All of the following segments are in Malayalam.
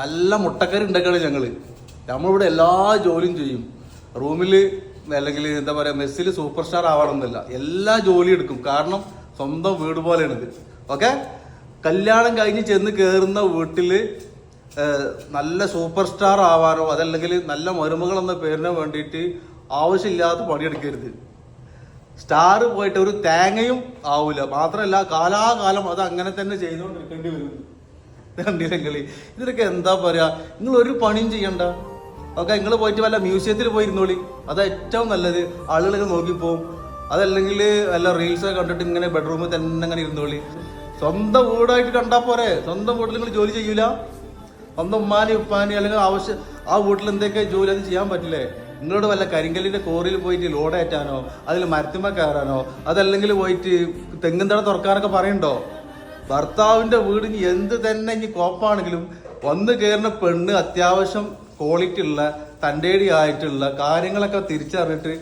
നല്ല മുട്ടക്കറി ഉണ്ടാക്കുകയാണ് ഞങ്ങൾ നമ്മളിവിടെ എല്ലാ ജോലിയും ചെയ്യും. റൂമിൽ അല്ലെങ്കിൽ എന്താ പറയുക മെസ്സിൽ സൂപ്പർ സ്റ്റാർ ആവണമെന്നില്ല. എല്ലാ ജോലിയും എടുക്കും. കാരണം സ്വന്തം വീട് പോലെയാണിത്. ഓക്കെ കല്യാണം കഴിഞ്ഞ് ചെന്ന് കയറുന്ന വീട്ടിൽ നല്ല സൂപ്പർ സ്റ്റാർ ആവാനോ അതല്ലെങ്കിൽ നല്ല മരുമകൾ എന്ന പേരിനോ വേണ്ടിയിട്ട് ആവശ്യമില്ലാത്ത പണിയെടുക്കരുത്. സ്റ്റാർ പോയിട്ട് ഒരു തേങ്ങയും ആവില്ല മാത്രമല്ല കാലാകാലം അത് അങ്ങനെ തന്നെ ചെയ്തുകൊണ്ടിരിക്കേണ്ടി വരും കണ്ടില്ലെങ്കിൽ ഇതിനൊക്കെ എന്താ പറയാ? നിങ്ങൾ ഒരു പണിയും ചെയ്യണ്ട. ഓക്കെ നിങ്ങൾ പോയിട്ട് വല്ല മ്യൂസിയത്തിൽ പോയി ഇരുന്നോളി അതാ ഏറ്റവും നല്ലത്. ആളുകളൊക്കെ നോക്കിപ്പോവും അതല്ലെങ്കിൽ വല്ല റീൽസ് ഒക്കെ കണ്ടിട്ട് ഇങ്ങനെ ബെഡ്റൂമിൽ തന്നെ അങ്ങനെ ഇരുന്നോളി. സ്വന്തം വീടായിട്ട് കണ്ടാ പോരെ. സ്വന്തം വീട്ടിൽ നിങ്ങൾ ജോലി ചെയ്യൂല? സ്വന്തം ഉമ്മാനി ഉപ്പാനി അല്ലെങ്കിൽ ആവശ്യം ആ വീട്ടിൽ എന്തൊക്കെ ജോലി അത് ചെയ്യാൻ പറ്റില്ലേ? നിങ്ങളോട് വല്ല കരിങ്കല്ലിന്റെ കോറിയിൽ പോയിട്ട് ലോഡേറ്റാനോ അതിൽ മരത്തുമ്മ കയറാനോ? അതല്ലെങ്കിൽ പോയിട്ട് തെങ്ങുന്തട തുറക്കാനൊക്കെ പറയണ്ടോ? ഭർത്താവിന്റെ വീടിന് എന്ത് തന്നെ ഇനി കോപ്പാണെങ്കിലും വന്ന് കയറുന്ന പെണ്ണ് അത്യാവശ്യം ക്വാളിറ്റി ഉള്ള തന്റെടി ആയിട്ടുള്ള കാര്യങ്ങളൊക്കെ തിരിച്ചറിഞ്ഞിട്ട്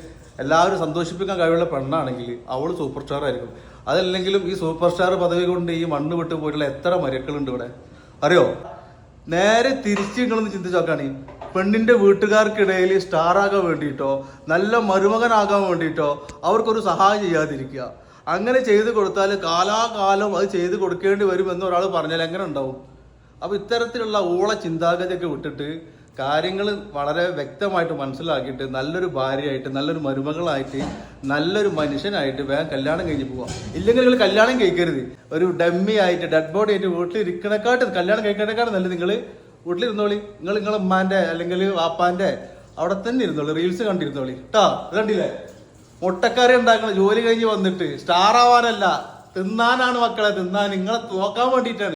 എല്ലാവരും സന്തോഷിപ്പിക്കാൻ കഴിവുള്ള പെണ്ണാണെങ്കിൽ അവൾ സൂപ്പർ സ്റ്റാർ ആയിരിക്കും. അതല്ലെങ്കിലും ഈ സൂപ്പർ സ്റ്റാർ പദവി കൊണ്ട് ഈ മണ്ണ് വിട്ടു പോയിട്ടുള്ള എത്ര മരക്കളുണ്ട് ഇവിടെ? അറിയോ? നേരെ തിരിച്ച് നിങ്ങളൊന്ന് ചിന്തിച്ച് നോക്കുകയാണെങ്കിൽ പെണ്ണിന്റെ വീട്ടുകാർക്കിടയിൽ സ്റ്റാറാകാൻ വേണ്ടിയിട്ടോ നല്ല മരുമകനാകാൻ വേണ്ടിയിട്ടോ അവർക്കൊരു സഹായം ചെയ്യാതിരിക്കുക. അങ്ങനെ ചെയ്തു കൊടുത്താൽ കാലാകാലം അത് ചെയ്തു കൊടുക്കേണ്ടി വരും എന്ന് ഒരാൾ പറഞ്ഞാൽ എങ്ങനെ ഉണ്ടാവും? അപ്പോൾ ഇത്തരത്തിലുള്ള ഊള ചിന്താഗതിയൊക്കെ വിട്ടിട്ട് കാര്യങ്ങൾ വളരെ വ്യക്തമായിട്ട് മനസ്സിലാക്കിയിട്ട് നല്ലൊരു ഭാര്യയായിട്ട് നല്ലൊരു മരുമകളായിട്ട് നല്ലൊരു മനുഷ്യനായിട്ട് വേഗം കല്യാണം കഴിഞ്ഞ് പോവാം. ഇല്ലെങ്കിൽ നിങ്ങൾ കല്യാണം കഴിക്കരുത്. ഒരു ഡമ്മി ആയിട്ട് ഡെഡ് ബോഡി ആയിട്ട് വീട്ടിൽ ഇരിക്കണക്കാട്ട് കല്യാണം കഴിക്കണേക്കാട്ട് നല്ലത് നിങ്ങൾ വീട്ടിലിരുന്നോളി. നിങ്ങൾ നിങ്ങളെ ഉമ്മാന്റെ അല്ലെങ്കിൽ വാപ്പാന്റെ അവിടെ തന്നെ ഇരുന്നോളി. റീൽസ് കണ്ടിരുന്നോളി. കേട്ടോ കണ്ടില്ലേ? മുട്ടക്കറി ഉണ്ടാക്കുന്ന ജോലി കഴിഞ്ഞ് വന്നിട്ട്. സ്റ്റാർ ആവാനല്ല തിന്നാനാണ് മക്കളെ തിന്നാൻ നിങ്ങളെ നോക്കാൻ വേണ്ടിയിട്ടാണ്.